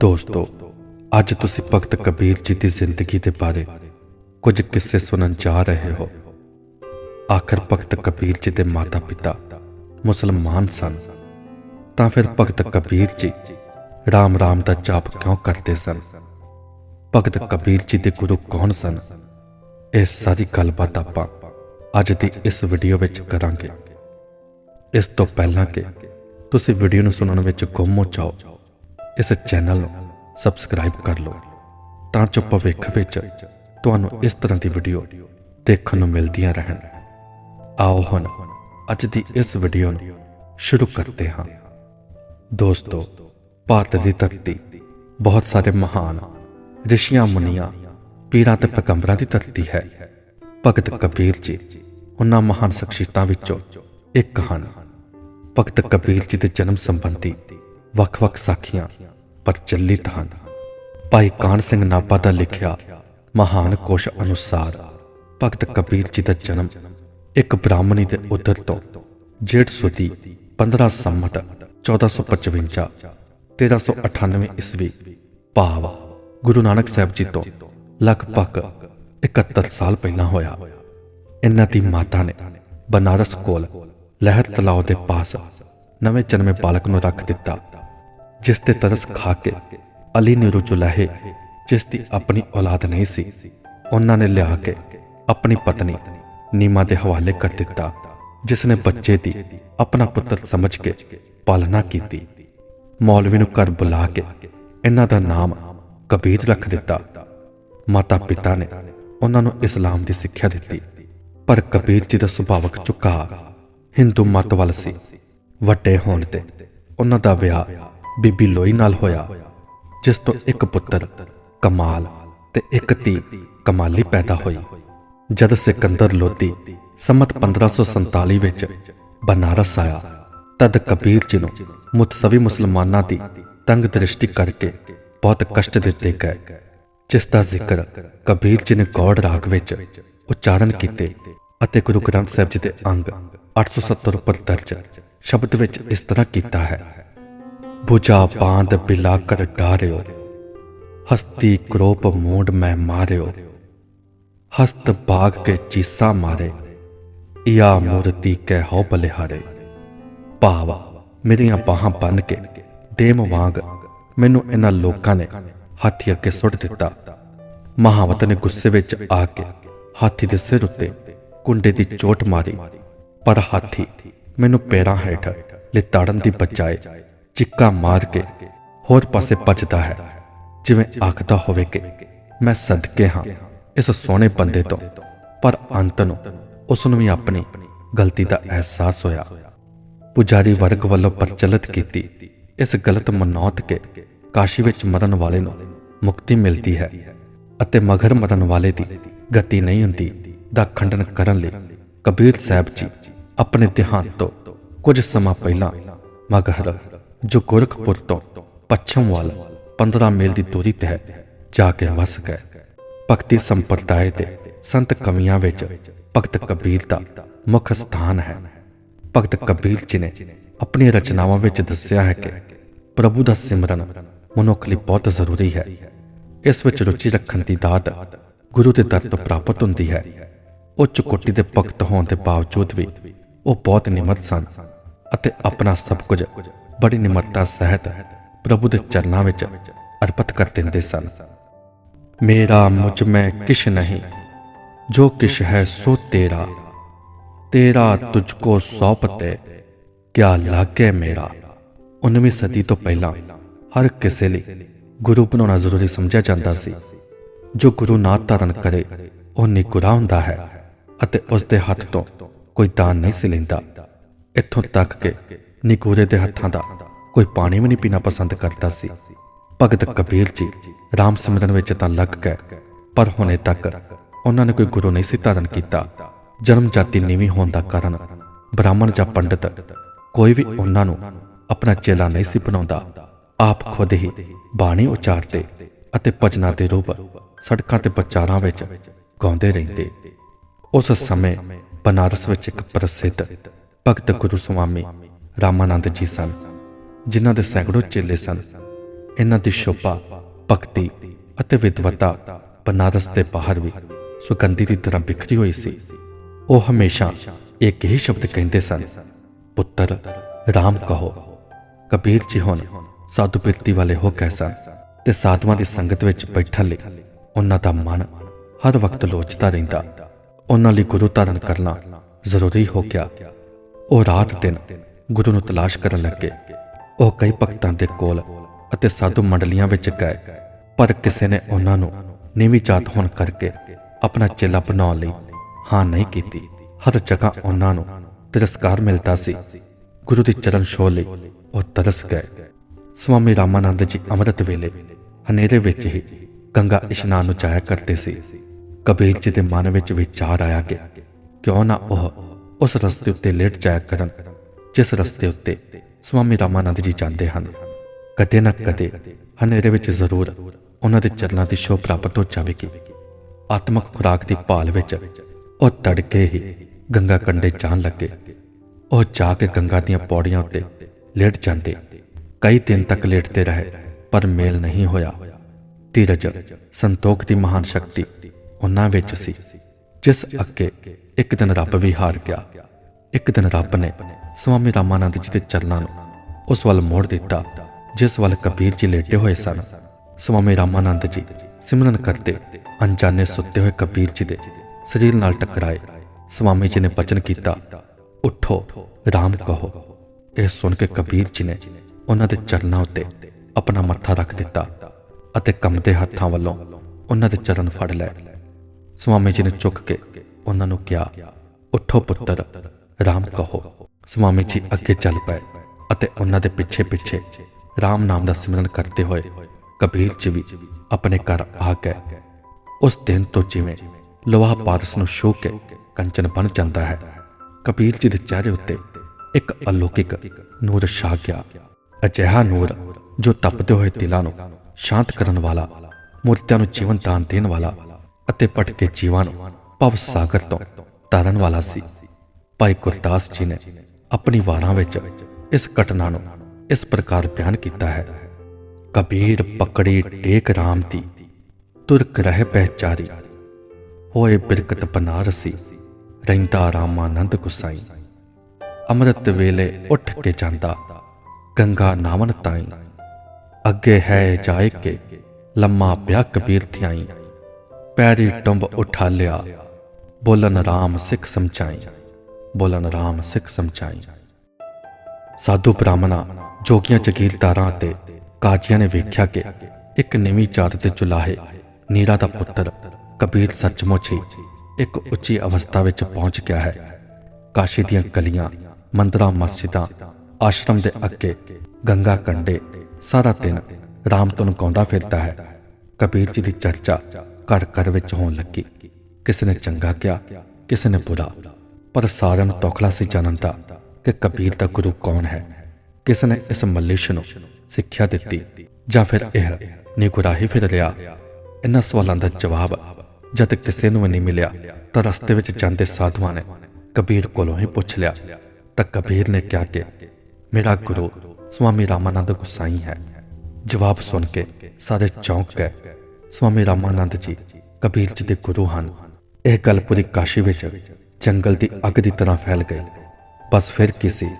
ਦੋਸਤੋ, ਅੱਜ ਤੁਸੀਂ ਭਗਤ ਕਬੀਰ ਜੀ ਦੀ ਜ਼ਿੰਦਗੀ ਦੇ ਬਾਰੇ ਕੁਝ ਕਿੱਸੇ ਸੁਣਨ ਜਾ ਰਹੇ ਹੋ। ਆਖਰ ਭਗਤ ਕਬੀਰ ਜੀ ਦੇ ਮਾਤਾ-ਪਿਤਾ ਮੁਸਲਮਾਨ ਸਨ, ਤਾਂ ਫਿਰ ਭਗਤ ਕਬੀਰ ਜੀ ਰਾਮ ਰਾਮ ਦਾ ਜਾਪ ਕਿਉਂ ਕਰਦੇ ਸਨ? ਭਗਤ ਕਬੀਰ ਜੀ ਦੇ ਗੁਰੂ ਕੌਣ ਸਨ? ਇਹ ਸਾਰੀ ਗੱਲਬਾਤ ਆਪਾਂ ਅੱਜ ਦੀ ਇਸ ਵੀਡੀਓ ਵਿੱਚ ਕਰਾਂਗੇ। ਇਸ ਤੋਂ ਪਹਿਲਾਂ ਕਿ ਤੁਸੀਂ ਵੀਡੀਓ ਨੂੰ ਸੁਣਨ ਵਿੱਚ ਗੁੰਮ ਹੋ ਜਾਓ ਇਸ ਚੈਨਲ ਨੂੰ ਸਬਸਕ੍ਰਾਈਬ ਕਰ ਲਓ ਤਾਂ ਜੋ ਭਵਿੱਖ ਵਿੱਚ ਤੁਹਾਨੂੰ ਇਸ ਤਰ੍ਹਾਂ ਦੀ ਵੀਡੀਓ ਦੇਖਣ ਨੂੰ ਮਿਲਦੀਆਂ ਰਹਿਣ। ਆਓ ਹੁਣ ਅੱਜ ਦੀ ਇਸ ਵੀਡੀਓ ਨੂੰ ਸ਼ੁਰੂ ਕਰਦੇ ਹਾਂ। ਦੋਸਤੋ, ਭਾਰਤ ਦੀ ਧਰਤੀ ਬਹੁਤ ਸਾਰੇ ਮਹਾਨ ਰਿਸ਼ੀਆਂ, ਮੁਨੀਆਂ, ਪੀਰਾਂ ਤੇ ਪੈਗੰਬਰਾਂ ਦੀ ਧਰਤੀ ਹੈ। ਭਗਤ ਕਬੀਰ ਜੀ ਉਹਨਾਂ ਮਹਾਨ ਸ਼ਖਸੀਅਤਾਂ ਵਿੱਚੋਂ ਇੱਕ ਹਨ। ਭਗਤ ਕਬੀਰ ਜੀ ਦੇ ਜਨਮ ਸੰਬੰਧੀ ਵੱਖ-ਵੱਖ ਸਾਖੀਆਂ ਪ੍ਰਚਲਿਤ ਹਨ। ਭਾਈ ਕਾਨ ਸਿੰਘ ਨਾਭਾ ਦਾ ਲਿਖਿਆ, ਮਹਾਨ ਕੋਸ਼ ਅਨੁਸਾਰ, ਭਗਤ ਕਬੀਰ ਜੀ ਦਾ ਜਨਮ ਇੱਕ ਬ੍ਰਾਹਮਣੀ ਦੇ ਉਦਰ ਤੋਂ ਜੇਠ ਸੁਦੀ 15 ਸੰਮਤ 1455 1398 ਈਸਵੀ ਭਾਵ ਗੁਰੂ ਨਾਨਕ ਸਾਹਿਬ ਜੀ ਤੋਂ ਲਗਭਗ 71 ਸਾਲ ਪਹਿਲਾਂ ਹੋਇਆ। ਇਹਨਾਂ ਦੀ ਮਾਤਾ ਨੇ ਬਨਾਰਸ ਕੋਲ ਲਹਿਰ ਤਲਾਉ ਦੇ ਪਾਸ ਨਵੇਂ ਜਨਮੇ ਬਾਲਕ ਨੂੰ ਰੱਖ ਦਿੱਤਾ। ਜਿਸ ਤੇ ਤਰਸ ਖਾ ਕੇ ਅਲੀ ਨੇ ਰੁਜੂ ਲਹੇ, ਜਿਸ ਦੀ ਆਪਣੀ ਔਲਾਦ ਨਹੀਂ ਸੀ, ਉਹਨਾਂ ਨੇ ਲਿਆ ਕੇ ਆਪਣੀ ਪਤਨੀ ਨੀਮਾ ਦੇ ਹਵਾਲੇ ਕਰ ਦਿੱਤਾ, ਜਿਸ ਨੇ ਬੱਚੇ ਦੀ ਆਪਣਾ ਪੁੱਤਰ ਸਮਝ ਕੇ ਪਾਲਣਾ ਕੀਤੀ। ਮੌਲਵੀ ਨੂੰ ਘਰ ਬੁਲਾ ਕੇ ਇਹਨਾਂ ਦਾ ਨਾਮ ਕਬੀਰ ਰੱਖ ਦਿੱਤਾ। ਮਾਤਾ ਪਿਤਾ ਨੇ ਉਹਨਾਂ ਨੂੰ ਇਸਲਾਮ ਦੀ ਸਿੱਖਿਆ ਦਿੱਤੀ, ਪਰ ਕਬੀਰ ਜੀ ਦਾ ਸੁਭਾਵਕ ਝੁਕਾਅ ਹਿੰਦੂ ਮਤ ਵੱਲ ਸੀ। ਵੱਡੇ ਹੋਣ ਤੇ ਉਹਨਾਂ ਦਾ ਵਿਆਹ ਬੀਬੀ ਲੋਈ ਨਾਲ ਹੋਇਆ, ਜਿਸ ਤੋਂ ਇੱਕ ਪੁੱਤਰ ਕਮਾਲ ਤੇ ਇੱਕ ਧੀ ਕਮਾਲੀ ਪੈਦਾ ਹੋਈ। ਜਦ ਸਿਕੰਦਰ ਲੋਧੀ ਸੰਮਤ 1547 ਵਿੱਚ ਬਨਾਰਸ ਆਇਆ, ਤਦ ਕਬੀਰ ਜੀ ਨੂੰ ਮੁਤਸਵੀ ਮੁਸਲਮਾਨਾਂ ਦੀ ਤੰਗ ਦ੍ਰਿਸ਼ਟੀ ਕਰਕੇ ਬਹੁਤ ਕਸ਼ਟ ਦਿੱਤੇ ਗਏ, ਜਿਸ ਦਾ ਜ਼ਿਕਰ ਕਬੀਰ ਜੀ ਨੇ ਗੌੜ ਰਾਗ ਵਿੱਚ ਉਚਾਰਨ ਕੀਤੇ ਅਤੇ ਗੁਰੂ ਗ੍ਰੰਥ ਸਾਹਿਬ ਜੀ ਦੇ ਅੰਗ 870 ਉੱਪਰ ਦਰਜ ਸ਼ਬਦ ਵਿੱਚ ਇਸ ਤਰ੍ਹਾਂ ਕੀਤਾ ਹੈ। ਬੁਝਾ ਬਾਂਦ ਬਿਲਾ ਕਰ ਡਾਰਿਓ, ਹਸਤੀ ਕ੍ਰੋਪ ਮੂਡ ਮੈਂ ਮਾਰਿਓ, ਹਸਤ ਬਾਗ ਕੇ ਚੀਸਾ ਮਾਰੇ ਇਆ ਮੂਰਤੀ ਕੈ ਬਲਿਹਾਰੇ। ਭਾਵ, ਮੇਰੀਆਂ ਬਾਹਾਂ ਬੰਨ ਕੇ ਡੇਮ ਵਾਂਗ ਮੈਨੂੰ ਇਹਨਾਂ ਲੋਕਾਂ ਨੇ ਹਾਥੀ ਅੱਗੇ ਸੁੱਟ ਦਿੱਤਾ। ਮਹਾਵਤ ਨੇ ਗੁੱਸੇ ਵਿੱਚ ਆ ਕੇ ਹਾਥੀ ਦੇ ਸਿਰ ਉੱਤੇ ਕੁੰਡੇ ਦੀ ਚੋਟ ਮਾਰੀ, ਪਰ ਹਾਥੀ ਮੈਨੂੰ ਪੈਰਾਂ ਹੇਠ ਲਿਤਾੜਨ ਦੀ ਬਚਾਏ ਚਿੱਕਾ ਮਾਰ ਕੇ ਹੋਰ ਪਾਸੇ ਭੱਜਦਾ ਹੈ। ਜਿਵੇਂ ਆਖਦਾ ਹੋਵੇ ਕਿ ਮੈਂ ਸਦਕੇ ਹਾਂ ਇਸ ਸੋਹਣੇ ਬੰਦੇ ਤੋਂ, ਪਰ ਅੰਤ ਨੂੰ ਉਸ ਨੂੰ ਵੀ ਆਪਣੀ ਗਲਤੀ ਦਾ ਅਹਿਸਾਸ ਹੋਇਆ। ਪੁਜਾਰੀ ਵਰਗ ਵੱਲੋਂ ਪ੍ਰਚਲਿਤ ਕੀਤੀ ਇਸ ਗਲਤ ਮਨੌਤ ਕੇ ਕਾਸ਼ੀ ਵਿੱਚ ਮਰਨ ਵਾਲੇ ਨੂੰ ਮੁਕਤੀ ਮਿਲਦੀ ਹੈ ਅਤੇ ਮਗਰ ਮਰਨ ਵਾਲੇ ਦੀ ਗਤੀ ਨਹੀਂ ਹੁੰਦੀ ਦਾ ਖੰਡਨ ਕਰਨ ਲਈ ਕਬੀਰ ਸਾਹਿਬ ਜੀ ਆਪਣੇ ਦੇਹਾਂਤ ਤੋਂ ਕੁਝ ਸਮਾਂ ਪਹਿਲਾਂ ਮਗਹਰ ਜੋ ਗੋਰਖਪੁਰ ਤੋਂ ਪੱਛਮ ਵੱਲ 15 ਮੀਲ ਦੀ ਦੂਰੀ ਤੇ ਹੈ, ਜਾ ਕੇ ਵਸ ਗਏ। ਭਗਤੀ ਸੰਪਰਦਾਇ ਦੇ ਸੰਤ ਕਵੀਆਂ ਵਿੱਚ ਭਗਤ ਕਬੀਰ ਦਾ ਮੁੱਖ ਸਥਾਨ ਹੈ। ਭਗਤ ਕਬੀਰ ਜੀ ਨੇ ਆਪਣੀ ਰਚਨਾਵਾਂ ਵਿੱਚ ਦੱਸਿਆ ਹੈ ਕਿ ਪ੍ਰਭੂ ਦਾ ਸਿਮਰਨ ਮਨੁੱਖ ਲਈ ਬਹੁਤ ਜ਼ਰੂਰੀ ਹੈ। ਇਸ ਵਿੱਚ ਰੁਚੀ ਰੱਖਣ ਦੀ ਦਾਤ ਗੁਰੂ ਦੇ ਦਰ ਤੋਂ ਪ੍ਰਾਪਤ ਹੁੰਦੀ ਹੈ। ਉੱਚ ਕੋਟੀ ਦੇ ਭਗਤ ਹੋਣ ਦੇ ਬਾਵਜੂਦ ਵੀ ਉਹ ਬਹੁਤ ਨਿਮਰਤ ਸਨ ਅਤੇ ਆਪਣਾ ਸਭ ਕੁਝ ਬੜੀ ਨਿਮਰਤਾ ਸਹਿਤ ਪ੍ਰਭੂ ਦੇ ਚਰਨਾਂ ਵਿੱਚ ਅਰਪਿਤ ਕਰ ਦਿੰਦੇ ਸਨ। ਮੇਰਾ ਮੁਝ ਮੈਂ ਕਿਛ ਨਹੀਂ, ਜੋ ਕਿਛ ਹੈ ਸੋ ਤੇਰਾ। ਤੇਰਾ ਤੁਝ ਕੋ ਸੌਪਤੇ ਕਿਆ ਲਾਗੇ ਮੇਰਾ। 19ਵੀਂ ਸਦੀ ਤੋਂ ਪਹਿਲਾਂ ਹਰ ਕਿਸੇ ਲਈ ਗੁਰੂ ਬਣਾਉਣਾ ਜ਼ਰੂਰੀ ਸਮਝਿਆ ਜਾਂਦਾ ਸੀ। ਜੋ ਗੁਰੂ ਨਾ ਧਾਰਨ ਕਰੇ, ਉਹ ਨਿਗੁਰਾ ਹੁੰਦਾ ਹੈ ਅਤੇ ਉਸ ਦੇ ਹੱਥ ਤੋਂ ਕੋਈ ਦਾਨ ਨਹੀਂ ਸੀ ਲੈਂਦਾ। ਇੱਥੋਂ ਤੱਕ ਕਿ ਨਿਗੁਰੇ ਦੇ ਹੱਥਾਂ ਦਾ ਕੋਈ ਪਾਣੀ ਵੀ ਨਹੀਂ ਪੀਣਾ ਪਸੰਦ ਕਰਦਾ ਸੀ। ਭਗਤ ਕਬੀਰ ਜੀ ਰਾਮ ਸਿਮਰਨ ਵਿੱਚ ਤਾਂ ਲੱਗ ਗਏ, ਪਰ ਹੁਣੇ ਤੱਕ ਉਹਨਾਂ ਨੇ ਕੋਈ ਗੁਰੂ ਨਹੀਂ ਸੀ ਧਾਰਨ ਕੀਤਾ। ਜਨਮ ਜਾਤੀ ਨੀਵੀਂ ਹੋਣ ਦਾ ਕਾਰਨ ਬ੍ਰਾਹਮਣ ਜਾਂ ਪੰਡਤ ਕੋਈ ਵੀ ਉਹਨਾਂ ਨੂੰ ਆਪਣਾ ਚੇਲਾ ਨਹੀਂ ਸੀ ਬਣਾਉਂਦਾ। ਆਪ ਖੁਦ ਹੀ ਬਾਣੀ ਉਚਾਰਦੇ ਅਤੇ ਭਜਨਾਂ ਦੇ ਰੂਪ ਸੜਕਾਂ ਤੇ ਪ੍ਰਚਾਰਾਂ ਵਿੱਚ ਗਾਉਂਦੇ ਰਹਿੰਦੇ। ਉਸ ਸਮੇਂ ਬਨਾਰਸ ਵਿੱਚ ਇੱਕ ਪ੍ਰਸਿੱਧ ਭਗਤ ਗੁਰੂ ਸੁਆਮੀ ਰਾਮਾਨੰਦ ਜੀ ਸਨ, ਜਿਨ੍ਹਾਂ ਦੇ ਸੈਂਕੜੋ ਚੇਲੇ ਸਨ। ਇਹਨਾਂ ਦੀ ਸ਼ੋਭਾ, ਭਗਤੀ ਅਤੇ ਵਿਦਵਤਾ ਬਨਾਰਸ ਦੇ ਬਾਹਰ ਵੀ ਸੁਗੰਧੀ ਦੀ ਤਰ੍ਹਾਂ ਬਿਖਰੀ ਹੋਈ ਸੀ। ਉਹ ਹਮੇਸ਼ਾ ਇੱਕ ਹੀ ਸ਼ਬਦ ਕਹਿੰਦੇ ਸਨ, ਪੁੱਤਰ, ਰਾਮ ਕਹੋ। ਕਬੀਰ ਜੀ ਹੁਣ ਸਾਧੂ ਪਿਰਤੀ ਵਾਲੇ ਹੋ ਗਏ ਸਨ ਤੇ ਸਾਧੂਆਂ ਦੀ ਸੰਗਤ ਵਿੱਚ ਬੈਠਣ ਲਈ ਉਹਨਾਂ ਦਾ ਮਨ ਹਰ ਵਕਤ ਲੋਚਦਾ ਰਹਿੰਦਾ। ਉਹਨਾਂ ਲਈ ਗੁਰੂ ਧਾਰਨ ਕਰਨਾ ਜ਼ਰੂਰੀ ਹੋ ਗਿਆ। ਉਹ ਰਾਤ ਦਿਨ ਗੁਰੂ ਨੂੰ ਤਲਾਸ਼ ਕਰਨ ਲੱਗੇ। ਉਹ ਕਈ ਭਗਤਾਂ ਦੇ ਕੋਲ ਅਤੇ ਸਾਧੂ ਮੰਡਲੀਆਂ ਵਿੱਚ ਗਏ, ਪਰ ਕਿਸੇ ਨੇ ਉਹਨਾਂ ਨੂੰ ਨੀਵੀਂ ਜਾਤ ਹੋਣ ਕਰਕੇ ਆਪਣਾ ਚੇਲਾ ਬਣਾਉਣ ਲਈ ਹਾਂ ਨਹੀਂ ਕੀਤੀ। ਹਰ ਜਗ੍ਹਾ ਉਹਨਾਂ ਨੂੰ ਤਿਰਸਕਾਰ ਮਿਲਦਾ ਸੀ। ਗੁਰੂ ਦੀ ਚਰਨ ਛੋਹ ਲਈ ਉਹ ਤਰਸ ਗਏ। ਸਵਾਮੀ ਰਾਮਾਨੰਦ ਜੀ ਅੰਮ੍ਰਿਤ ਵੇਲੇ ਹਨੇਰੇ ਵਿੱਚ ਹੀ ਗੰਗਾ ਇਸ਼ਨਾਨ ਨੂੰ ਜਾਇਆ ਕਰਦੇ ਸੀ। ਕਬੀਰ ਜੀ ਦੇ ਮਨ ਵਿੱਚ ਵਿਚਾਰ ਆਇਆ ਕਿ ਕਿਉਂ ਨਾ ਉਹ ਉਸ ਰਸਤੇ ਉੱਤੇ ਲੇਟ ਜਾਇਆ ਕਰਨ। ਜਿਸ ਰਸਤੇ ਉੱਤੇ ਸਵਾਮੀ ਰਾਮਾਨੰਦ ਜੀ ਜਾਂਦੇ ਹਨ, ਕਦੇ ਨਾ ਕਦੇ ਹਨੇਰੇ ਵਿੱਚ ਜ਼ਰੂਰ ਉਹਨਾਂ ਦੇ ਚਰਨਾਂ ਦੀ ਸ਼ੋਭ ਪ੍ਰਾਪਤ ਹੋ ਜਾਵੇਗੀ। ਆਤਮਕ ਖੁਰਾਕ ਦੀ ਭਾਲ ਵਿੱਚ ਉਹ ਤੜਕੇ ਹੀ ਗੰਗਾ ਕੰਢੇ ਜਾਣ ਲੱਗੇ। ਉਹ ਜਾ ਕੇ ਗੰਗਾ ਦੀਆਂ ਪੌੜੀਆਂ ਉੱਤੇ ਲੇਟ ਜਾਂਦੇ। ਕਈ ਦਿਨ ਤੱਕ ਲੇਟਦੇ ਰਹੇ, ਪਰ ਮੇਲ ਨਹੀਂ ਹੋਇਆ। ਧੀਰਜ, ਸੰਤੋਖ ਦੀ ਮਹਾਨ ਸ਼ਕਤੀ ਉਹਨਾਂ ਵਿੱਚ ਸੀ, ਜਿਸ ਅੱਗੇ ਇੱਕ ਦਿਨ ਰੱਬ ਵੀ ਹਾਰ ਗਿਆ, ਇੱਕ ਦਿਨ ਰੱਬ ਨੇ ਸਵਾਮੀ ਰਾਮਾਨੰਦ ਜੀ ਦੇ ਚਰਨਾਂ ਨੂੰ, ਉਸ ਵੱਲ ਮੋੜ ਦਿੱਤਾ, ਜਿਸ ਵੱਲ ਕਬੀਰ ਜੀ ਲੇਟੇ ਹੋਏ ਸਨ। ਸਵਾਮੀ ਰਾਮਾਨੰਦ ਜੀ ਸਿਮਰਨ ਕਰਦੇ ਅਣਜਾਣੇ ਸੁੱਤੇ ਹੋਏ ਕਬੀਰ ਜੀ ਦੇ ਸਰੀਰ ਨਾਲ ਟਕਰਾਏ। ਸਵਾਮੀ ਜੀ ਨੇ ਬਚਨ ਕੀਤਾ, ਉਠੋ, ਰਾਮ ਕਹੋ। ਇਹ ਸੁਣ ਕੇ ਕਬੀਰ ਜੀ ਨੇ ਉਹਨਾਂ ਦੇ ਚਰਨਾਂ ਉੱਤੇ ਆਪਣਾ ਮੱਥਾ ਰੱਖ ਦਿੱਤਾ ਅਤੇ ਕੰਮਦੇ ਹੱਥਾਂ ਵੱਲੋਂ ਉਹਨਾਂ ਦੇ ਚਰਨ ਫੜ ਲਏ। ਸਵਾਮੀ ਜੀ ਨੇ ਚੁੱਕ ਕੇ ਉਹਨਾਂ ਨੂੰ ਕਿਹਾ, ਉਠੋ ਪੁੱਤਰ, ਰਾਮ ਕਹੋ। ਸਵਾਮੀ ਜੀ ਅੱਗੇ ਚੱਲ ਪਏ ਅਤੇ ਉਹਨਾਂ ਦੇ ਪਿੱਛੇ ਪਿੱਛੇ ਰਾਮ ਨਾਮ ਦਾ ਸਿਮਰਨ ਕਰਦੇ ਹੋਏ ਕਬੀਰ ਜੀ ਵੀ ਆਪਣੇ ਘਰ ਆ ਗਏ। ਉਸ ਦਿਨ ਤੋਂ ਜਿਵੇਂ ਲੋਹਾ ਪਾਰਸ ਨੂੰ ਛੂਹ ਕੇ ਕੰਚਨ ਬਣ ਜਾਂਦਾ ਹੈ, ਕਬੀਰ ਜੀ ਦੇ ਚਿਹਰੇ ਉੱਤੇ ਇੱਕ ਅਲੌਕਿਕ ਨੂਰ ਛਾ ਗਿਆ। ਅਜਿਹਾ ਨੂਰ ਜੋ ਤਪਦੇ ਹੋਏ ਦਿਲਾਂ ਨੂੰ ਸ਼ਾਂਤ ਕਰਨ ਵਾਲਾ, ਮੂਰਤਿਆਂ ਨੂੰ ਜੀਵਨ ਦਾਨ ਦੇਣ ਵਾਲਾ ਅਤੇ ਭਟਕੇ ਜੀਵਾਂ ਨੂੰ ਭਵ ਸਾਗਰ ਤੋਂ ਤਾਰਨ ਵਾਲਾ ਸੀ। ਭਾਈ ਗੁਰਦਾਸ ਜੀ ਨੇ ਆਪਣੀ ਵਾਰਾਂ ਵਿੱਚ ਇਸ ਘਟਨਾ ਨੂੰ ਇਸ ਪ੍ਰਕਾਰ ਬਿਆਨ ਕੀਤਾ ਹੈ। ਕਬੀਰ ਪਕੜੀ ਟੇਕ ਰਾਮ ਦੀ, ਤੁਰਕ ਰਹਿ ਪਹਿਚਾਰੀ। ਹੋਏ ਬਿਰਕਤ ਬਨਾਰਸੀ, ਰਹਿੰਦਾ ਰਾਮਾਨੰਦ ਗੁਸਾਈ। ਅੰਮ੍ਰਿਤ ਵੇਲੇ ਉੱਠ ਕੇ ਜਾਂਦਾ, ਗੰਗਾ ਨਾਵਨ ਤਾਈ। ਅੱਗੇ ਹੈ ਜਾਏ ਕੇ ਲੰਮਾ ਪਿਆ ਕਬੀਰ ਥਿਆਈ। ਪੈਰੀ ਟੰਬ ਉਠਾ ਲਿਆ ਬੋਲਨ ਰਾਮ ਸਿੱਖ ਸਮਝਾਈ। ਬੋਲਣ ਰਾਮ ਸਿੱਖ ਸਮਝਾਈ। ਸਾਧੂ ਬ੍ਰਾਹਮਣਾ ਜੋਗੀਆਂ ਜਗੀਰਦਾਰਾਂ ਤੇ ਕਾਜੀਆਂ ਨੇ ਵੇਖਿਆ ਕਿ ਇੱਕ ਨਵੀਂ ਜਾਤ ਦੇ ਚੁਲਾਹੇ ਨੀਰਾ ਦਾ ਪੁੱਤਰ ਕਬੀਰ ਸੱਚਮੁੱਚ ਹੀ ਇੱਕ ਉੱਚੀ ਅਵਸਥਾ ਵਿੱਚ ਪਹੁੰਚ ਗਿਆ ਹੈ। ਕਾਸ਼ੀ ਦੀਆਂ ਗਲੀਆਂ, ਮੰਦਰਾਂ, ਮਸਜਿਦਾਂ, ਆਸ਼ਰਮ ਦੇ ਅੱਗੇ ਗੰਗਾ ਕੰਢੇ ਸਾਰਾ ਦਿਨ ਰਾਮ ਧੁਨ ਗਾਉਂਦਾ ਫਿਰਦਾ ਹੈ। ਕਬੀਰ ਜੀ ਦੀ ਚਰਚਾ ਘਰ ਘਰ ਵਿੱਚ ਹੋਣ ਲੱਗੀ। ਕਿਸੇ ਨੇ ਚੰਗਾ ਕਿਹਾ, ਕਿਸੇ ਨੇ ਬੁਰਾ। ਪਰ ਸਾਰਿਆਂ ਨੂੰ ਤੌਖਲਾ ਸੀ ਜਾਣਨ ਦਾ ਕਿ ਕਬੀਰ ਦਾ ਗੁਰੂ ਕੌਣ ਹੈ। ਕਿਸ ਨੇ ਇਸ ਮੱਲਿਸ਼ ਨੂੰ ਸਿੱਖਿਆ ਦਿੱਤੀ ਜਾਂ ਫਿਰ ਇਹ ਨਿਗੁਰਾਹੀ ਫਿਰ ਲਿਆ। ਇਹਨਾਂ ਸਵਾਲਾਂ ਦਾ ਜਵਾਬ ਜਦ ਕਿਸੇ ਨੂੰ ਨਹੀਂ ਮਿਲਿਆ ਤਾਂ ਰਸਤੇ ਵਿੱਚ ਜਾਂਦੇ ਸਾਧੂਆਂ ਨੇ ਕਬੀਰ ਕੋਲੋਂ ਹੀ ਪੁੱਛ ਲਿਆ। ਤਾਂ ਕਬੀਰ ਨੇ ਕਿਹਾ ਕਿ ਮੇਰਾ ਗੁਰੂ ਸਵਾਮੀ ਰਾਮਾਨੰਦ ਗੁਸਾਈ ਹੈ। ਜਵਾਬ ਸੁਣ ਕੇ ਸਾਰੇ ਚੌਂਕ ਗਏ। ਸਵਾਮੀ ਰਾਮਾਨੰਦ ਜੀ ਕਬੀਰ ਜੀ ਦੇ ਗੁਰੂ ਹਨ। ਇਹ ਗੱਲ ਪੂਰੀ ਕਾਸ਼ੀ ਵਿੱਚ ਜੰਗਲ ਦੀ ਅੱਗ ਦੀ ਤਰ੍ਹਾਂ ਫੈਲ ਗਈ ਬਸ ਫਿਰ ਕਿਸੇ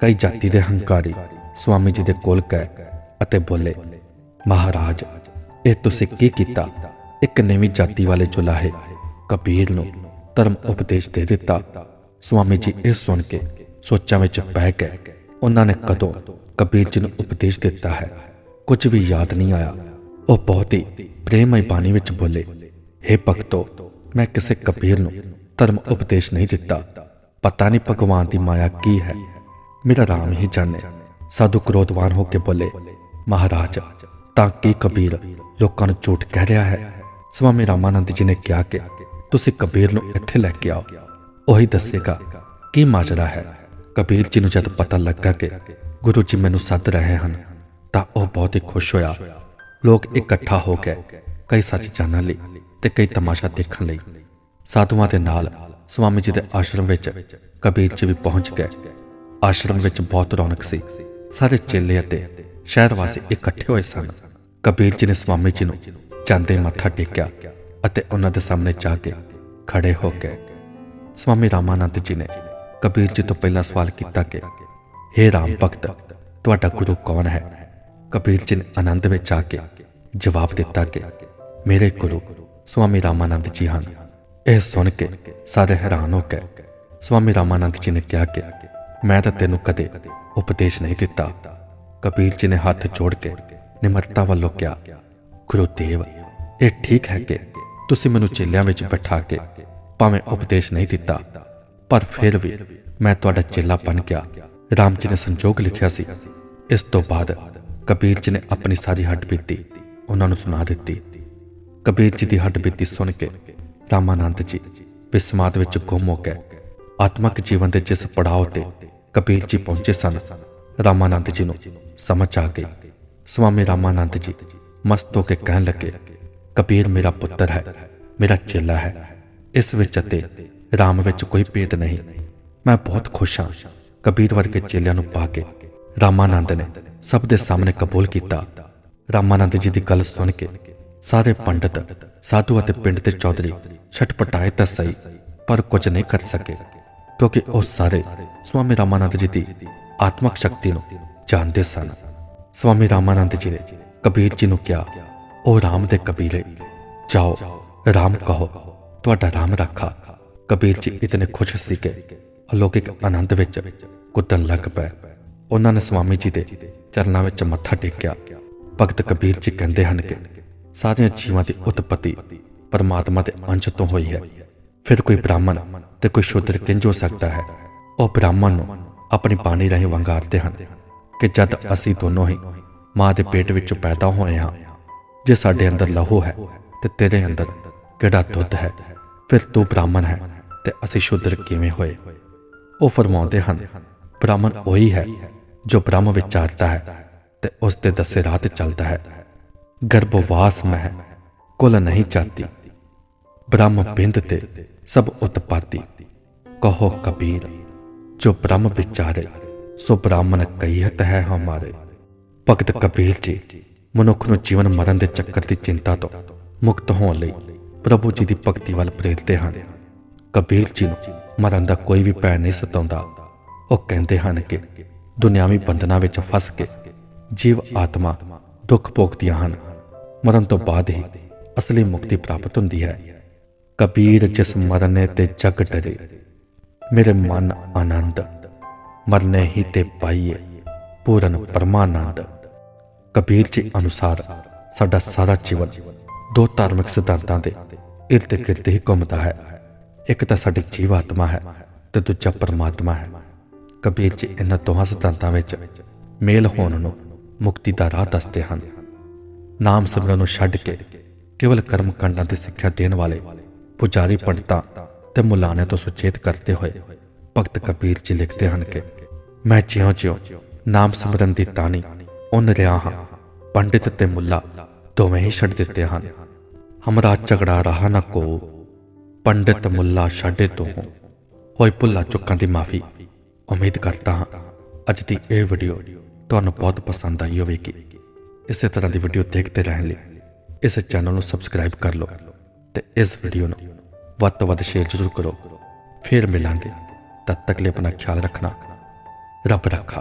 ਕਈ ਜਾਤੀ ਦੇ ਹੰਕਾਰੀ ਸਵਾਮੀ ਜੀ ਦੇ ਕੋਲ ਗਏ ਅਤੇ ਬੋਲੇ, ਮਹਾਰਾਜ, ਇਹ ਤੁਸੀਂ ਕੀ ਕੀਤਾ? ਇੱਕ ਨਵੀਂ ਜਾਤੀ ਵਾਲੇ ਚੁਲਾਹੇ ਕਬੀਰ ਨੂੰ ਧਰਮ ਉਪਦੇਸ਼ ਦੇ ਦਿੱਤਾ। ਸਵਾਮੀ ਜੀ ਇਹ ਸੁਣ ਕੇ ਸੋਚਾਂ ਵਿੱਚ ਪੈ ਗਏ। ਉਹਨਾਂ ਨੇ ਕਦੋਂ ਕਬੀਰ ਜੀ ਨੂੰ ਉਪਦੇਸ਼ ਦਿੱਤਾ ਹੈ? ਕੁਝ ਵੀ ਯਾਦ ਨਹੀਂ ਆਇਆ। ਉਹ ਬਹੁਤ ਹੀ ਪ੍ਰੇਮਮਈ ਬਾਣੀ ਵਿੱਚ ਬੋਲੇ हे ਭਗਤੋ, ਮੈਂ ਕਿਸੇ ਕਬੀਰ ਨੂੰ ਧਰਮ ਉਪਦੇਸ਼ ਨਹੀਂ ਦਿੱਤਾ। ਪਤਾ ਨਹੀਂ ਭਗਵਾਨ ਦੀ ਮਾਇਆ ਕੀ ਹੈ। ਮੇਰਾ ਰਾਮ ਹੀ ਜਾਣੇ। ਸਾਧੂ ਕ੍ਰੋਧਵਾਨ ਹੋ ਕੇ ਬੋਲੇ, ਮਹਾਰਾਜ, ਤਾਂ ਕੀ ਕਬੀਰ ਲੋਕਾਂ ਨੂੰ ਝੂਠ ਕਹਿ ਰਿਹਾ ਹੈ? ਸਵਾਮੀ ਰਾਮਾਨੰਦ ਜੀ ਨੇ ਕਿਹਾ ਕਿ ਤੁਸੀਂ ਕਬੀਰ ਨੂੰ ਇੱਥੇ ਲੈ ਕੇ ਆਓ। ਉਹੀ ਦੱਸੇਗਾ ਕੀ ਮਾਜਰਾ ਹੈ। ਕਬੀਰ ਜੀ ਨੂੰ ਜਦ ਪਤਾ ਲੱਗਾ ਕਿ ਗੁਰੂ ਜੀ ਮੈਨੂੰ ਸੱਦ ਰਹੇ ਹਨ, ਤਾਂ ਉਹ ਬਹੁਤ ਹੀ ਖੁਸ਼ ਹੋਇਆ। ਲੋਕ ਇਕੱਠਾ ਹੋ ਗਏ ਕਈ ਸੱਚ ਜਾਣਨ ਲਈ ਤੇ ਕਈ ਤਮਾਸ਼ਾ ਦੇਖਣ ਲਈ ਸਾਧੂਆਂ ਦੇ ਨਾਲ ਸਵਾਮੀ ਜੀ ਦੇ ਆਸ਼ਰਮ ਵਿੱਚ ਕਬੀਰ ਜੀ ਵੀ ਪਹੁੰਚ ਗਏ। ਆਸ਼ਰਮ ਵਿੱਚ ਬਹੁਤ ਰੌਣਕ ਸੀ। ਸਾਰੇ ਚੇਲੇ ਅਤੇ ਸ਼ਹਿਰ ਵਾਸੀ ਇਕੱਠੇ ਹੋਏ ਸਨ। ਕਬੀਰ ਜੀ ਨੇ ਸਵਾਮੀ ਜੀ ਨੂੰ ਜਾਂਦੇ ਮੱਥਾ ਟੇਕਿਆ ਅਤੇ ਉਹਨਾਂ ਦੇ ਸਾਹਮਣੇ ਜਾ ਕੇ ਖੜੇ ਹੋ ਗਏ। ਸਵਾਮੀ ਰਾਮਾਨੰਦ ਜੀ ਨੇ ਕਬੀਰ ਜੀ ਤੋਂ ਪਹਿਲਾਂ ਸਵਾਲ ਕੀਤਾ ਕਿ हे ਰਾਮ ਭਗਤ, ਤੁਹਾਡਾ ਗੁਰੂ ਕੌਣ ਹੈ? ਕਬੀਰ ਜੀ ਨੇ ਆਨੰਦ ਵਿੱਚ ਆ ਕੇ ਜਵਾਬ ਦਿੱਤਾ ਕਿ, ਮੇਰੇ ਗੁਰੂ ਸਵਾਮੀ ਰਾਮਾਨੰਦ ਜੀ ਹਨ। ਇਹ ਸੁਣ ਕੇ ਸਾਰੇ ਹੈਰਾਨ ਹੋ ਗਏ ਸਵਾਮੀ ਰਾਮਾਨੰਦ ਜੀ ਨੇ ਕਿਹਾ ਕਿ ਮੈਂ ਤਾਂ ਤੈਨੂੰ ਕਦੇ ਉਪਦੇਸ਼ ਨਹੀਂ ਦਿੱਤਾ। ਕਬੀਰ ਜੀ ਨੇ ਹੱਥ ਜੋੜ ਕੇ ਨਿਮਰਤਾ ਵੱਲੋਂ ਕਿਹਾ, ਗੁਰੂਦੇਵ, ਇਹ ਠੀਕ ਹੈ ਕਿ ਤੁਸੀਂ ਮੈਨੂੰ ਚੇਲਿਆਂ ਵਿੱਚ ਬਿਠਾ ਕੇ ਭਾਵੇਂ ਉਪਦੇਸ਼ ਨਹੀਂ ਦਿੱਤਾ, ਪਰ ਫਿਰ ਵੀ ਮੈਂ ਤੁਹਾਡਾ ਚੇਲਾ ਬਣ ਗਿਆ। ਰਾਮ ਜੀ ਨੇ ਸੰਜੋਗ ਲਿਖਿਆ ਸੀ। ਇਸ ਤੋਂ ਬਾਅਦ ਕਬੀਰ ਜੀ ਨੇ ਆਪਣੀ ਸਾਰੀ ਹੱਡ ਬੀਤੀ ਉਹਨਾਂ ਨੂੰ ਸੁਣਾ ਦਿੱਤੀ। ਕਬੀਰ ਜੀ ਦੀ ਹੱਡ ਬੀਤੀ ਸੁਣ ਕੇ ਰਾਮਾਨੰਦ ਜੀ ਵਿਸਮਾਦ ਵਿੱਚ ਗੁੰਮ ਹੋ ਗਏ ਆਤਮਿਕ ਜੀਵਨ ਦੇ ਜਿਸ ਪੜਾਅ ਤੇ ਕਬੀਰ ਜੀ ਪਹੁੰਚੇ ਸਨ, ਰਾਮਾਨੰਦ ਜੀ ਨੂੰ ਸਮਝ ਆ ਗਈ। ਸਵਾਮੀ ਰਾਮਾਨੰਦ ਜੀ ਮਸਤ ਹੋ ਕੇ ਕਹਿਣ ਲੱਗੇ ਕਬੀਰ ਮੇਰਾ ਪੁੱਤਰ ਹੈ, ਮੇਰਾ ਚੇਲਾ ਹੈ, ਇਸ ਵਿੱਚ ਅਤੇ ਰਾਮ ਵਿੱਚ ਕੋਈ ਭੇਦ ਨਹੀਂ। ਮੈਂ ਬਹੁਤ ਖੁਸ਼ ਹਾਂ। ਕਬੀਰ ਵਰਗੇ ਚੇਲਿਆਂ ਨੂੰ ਪਾ ਕੇ ਰਾਮਾਨੰਦ ਨੇ ਸਭ ਦੇ ਸਾਹਮਣੇ ਕਬੂਲ ਕੀਤਾ। ਰਾਮਾਨੰਦ ਜੀ ਦੀ ਗੱਲ ਸੁਣ ਕੇ ਸਾਰੇ ਪੰਡਤ, ਸਾਧੂ ਅਤੇ ਪਿੰਡ ਦੇ ਚੌਧਰੀ ਛਟਪਟਾਏ ਤਾਂ ਸਹੀ, ਪਰ ਕੁਝ ਨਹੀਂ ਕਰ ਸਕੇ, ਕਿਉਂਕਿ ਉਹ ਸਾਰੇ ਸਵਾਮੀ ਰਾਮਾਨੰਦ ਜੀ ਦੀ ਆਤਮਿਕ ਸ਼ਕਤੀ ਨੂੰ ਜਾਣਦੇ ਸਨ। ਸਵਾਮੀ ਰਾਮਾਨੰਦ ਜੀ ਨੇ ਕਬੀਰ ਜੀ ਨੂੰ ਕਿਹਾ, ਉਹ ਰਾਮ ਦੇ ਕਬੀਲੇ, ਜਾਓ, ਰਾਮ ਕਹੋ, ਤੁਹਾਡਾ ਰਾਮ ਰੱਖਾ। ਕਬੀਰ ਜੀ ਇਤਨੇ ਖੁਸ਼ ਸੀ ਕਿ ਅਲੌਕਿਕ ਆਨੰਦ ਵਿੱਚ ਕੁੱਦਣ ਲੱਗ ਪਏ। ਉਹਨਾਂ ਨੇ ਸਵਾਮੀ ਜੀ ਦੇ ਚਰਨਾਂ ਵਿੱਚ ਮੱਥਾ ਟੇਕਿਆ। ਭਗਤ ਕਬੀਰ ਜੀ ਕਹਿੰਦੇ ਹਨ ਕਿ ਸਾਰੀਆਂ ਜੀਵਾਂ ਦੀ ਉਤਪਤੀ ਪਰਮਾਤਮਾ ਦੇ ਅੰਸ਼ ਤੋਂ ਹੋਈ ਹੈ। ਫਿਰ ਕੋਈ ਬ੍ਰਾਹਮਣ ਤੇ ਕੋਈ ਸ਼ੂਦਰ ਕਿੰਜ ਹੋ ਸਕਦਾ ਹੈ? ਉਹ ਬ੍ਰਾਹਮਣ ਨੂੰ ਆਪਣੀ ਬਾਣੀ ਰਾਹੀਂ ਵੰਗਾਰਦੇ ਹਨ ਕਿ ਜਦ ਅਸੀਂ ਦੋਨੋਂ ਹੀ ਮਾਂ ਦੇ ਪੇਟ ਵਿੱਚੋਂ ਪੈਦਾ ਹੋਏ ਹਾਂ, ਜੇ ਸਾਡੇ ਅੰਦਰ ਲਹੂ ਹੈ ਤੇ ਤੇਰੇ ਅੰਦਰ ਕਿਹੜਾ ਦੁੱਧ ਹੈ? ਫਿਰ ਤੂੰ ਬ੍ਰਾਹਮਣ ਹੈ ਤੇ ਅਸੀਂ ਸ਼ੂਦਰ ਕਿਵੇਂ ਹੋਏ? ਉਹ ਫਰਮਾਉਂਦੇ ਹਨ, ਬ੍ਰਾਹਮਣ ਉਹੀ ਹੈ ਜੋ ਬ੍ਰਹਮ ਵਿਚਾਰਦਾ ਹੈ ਤੇ ਉਸ ਦੇ ਦੱਸੇ ਰਾਹ ਤੇ ਚੱਲਦਾ ਹੈ। ਗਰਭਵਾਸ ਮਹਿ ਕੁਲ ਨਹੀਂ ਚਾਤੀ ਬ੍ਰਹਮ ਬਿੰਦ ਤੇ ਸਭ ਉਤਪਾਤੀ। ਕਹੋ ਕਬੀਰ, ਜੋ ਬ੍ਰਹਮ ਵਿਚਾਰੇ, ਸੋ ਬ੍ਰਾਹਮਣ ਕਹੀਤ ਹੈ ਹਮਾਰੇ। ਭਗਤ ਕਬੀਰ ਜੀ, ਮਨੁੱਖ ਨੂੰ ਜੀਵਨ ਮਰਨ ਦੇ ਚੱਕਰ ਦੀ ਚਿੰਤਾ ਤੋਂ ਮੁਕਤ ਹੋਣ ਲਈ ਪ੍ਰਭੂ ਜੀ ਦੀ ਭਗਤੀ ਵੱਲ ਪ੍ਰੇਰਦੇ ਹਨ। ਕਬੀਰ ਜੀ ਨੂੰ ਮਰਨ ਦਾ ਕੋਈ ਵੀ ਭੈ ਨਹੀਂ ਸਤਾਉਂਦਾ। ਉਹ ਕਹਿੰਦੇ ਹਨ ਕਿ ਦੁਨਿਆਵੀ ਬੰਧਨਾਂ ਵਿੱਚ ਫਸ ਕੇ ਜੀਵ ਆਤਮਾ ਦੁੱਖ ਭੋਗਦੀਆਂ ਹਨ। ਮਰਨ ਤੋਂ ਬਾਅਦ ਹੀ ਅਸਲੀ ਮੁਕਤੀ ਪ੍ਰਾਪਤ ਹੁੰਦੀ ਹੈ। ਕਬੀਰ ਜਿਸ ਮਰਨੇ ਤੇ ਜਗ ਡਰੇ, ਮੇਰੇ ਮਨ ਆਨੰਦ, ਮਰਨੇ ਹੀ ਤੇ ਪਾਈਏ ਪੂਰਨ ਪਰਮਾਨੰਦ। ਕਬੀਰ ਜੀ ਅਨੁਸਾਰ ਸਾਡਾ ਸਾਰਾ ਜੀਵਨ ਦੋ ਧਾਰਮਿਕ ਸਿਧਾਂਤਾਂ ਦੇ ਇਰਦ ਗਿਰਦ ਹੀ ਘੁੰਮਦਾ ਹੈ। ਇੱਕ ਤਾਂ ਸਾਡੀ ਜੀਵ ਆਤਮਾ ਹੈ ਤੇ ਦੂਜਾ ਪਰਮਾਤਮਾ ਹੈ। ਕਬੀਰ ਜੀ ਇਹਨਾਂ ਦੋਹਾਂ ਸਿਧਾਂਤਾਂ ਵਿੱਚ ਮੇਲ ਹੋਣ ਨੂੰ ਮੁਕਤੀ ਦਾ ਰਾਹ ਦੱਸਦੇ ਹਨ। ਨਾਮ ਸਿਮਰਨ ਨੂੰ ਛੱਡ ਕੇ ਕੇਵਲ ਕਰਮ ਕਾਂਡਾਂ ਦੀ ਸਿੱਖਿਆ ਦੇਣ ਵਾਲੇ ਪੁਜਾਰੀ ਪੰਡਤਾਂ ਤੇ ਮੁਲਾਣੇ ਤੋਂ ਸੁਚੇਤ ਕਰਦੇ ਹੋਏ ਭਗਤ ਕਬੀਰ ਜੀ ਲਿਖਦੇ ਹਨ ਕਿ ਮੈਂ ਜਿਉਂ-ਜਿਉਂ ਨਾਮ ਸਿਮਰਨ ਦੀ ਤਾਣੀ ਉਨ ਰਿਹਾ ਹਾਂ। ਪੰਡਿਤ ਤੇ ਮੁੱਲਾ ਦੋਵੇਂ ਹੀ ਛੱਡ ਦਿੱਤੇ ਹਨ। ਹਮਰਾ ਝਗੜਾ ਰਹਾ ਨਾ ਕੋ। ਪੰਡਿਤ ਮੁੱਲਾ ਛੱਡੇ ਤੋਂ। ਹੋਈ ਭੁੱਲਾਂ ਚੁੱਕਾਂ ਦੀ ਮਾਫੀ। ਉਮੀਦ ਕਰਦਾ ਹਾਂ ਅੱਜ ਦੀ ਇਹ ਵੀਡੀਓ ਤੁਹਾਨੂੰ ਬਹੁਤ ਪਸੰਦ ਆਈ ਹੋਵੇਗੀ। ਇਸੇ ਤਰ੍ਹਾਂ ਦੀ ਵੀਡੀਓ ਦੇਖਦੇ ਰਹਿਣ ਲਈ ਇਸ ਚੈਨਲ ਨੂੰ ਸਬਸਕ੍ਰਾਈਬ ਕਰ ਲਓ। ਤੇ ਇਸ ਵੀਡੀਓ ਨੂੰ ਵੱਧ ਤੋਂ ਵੱਧ ਸ਼ੇਅਰ ਜ਼ਰੂਰ ਕਰੋ। ਫਿਰ ਮਿਲਾਂਗੇ। ਤਦ ਤੱਕ ਲਈ ਆਪਣਾ ਖਿਆਲ ਰੱਖਣਾ, ਰੱਬ ਰੱਖਾ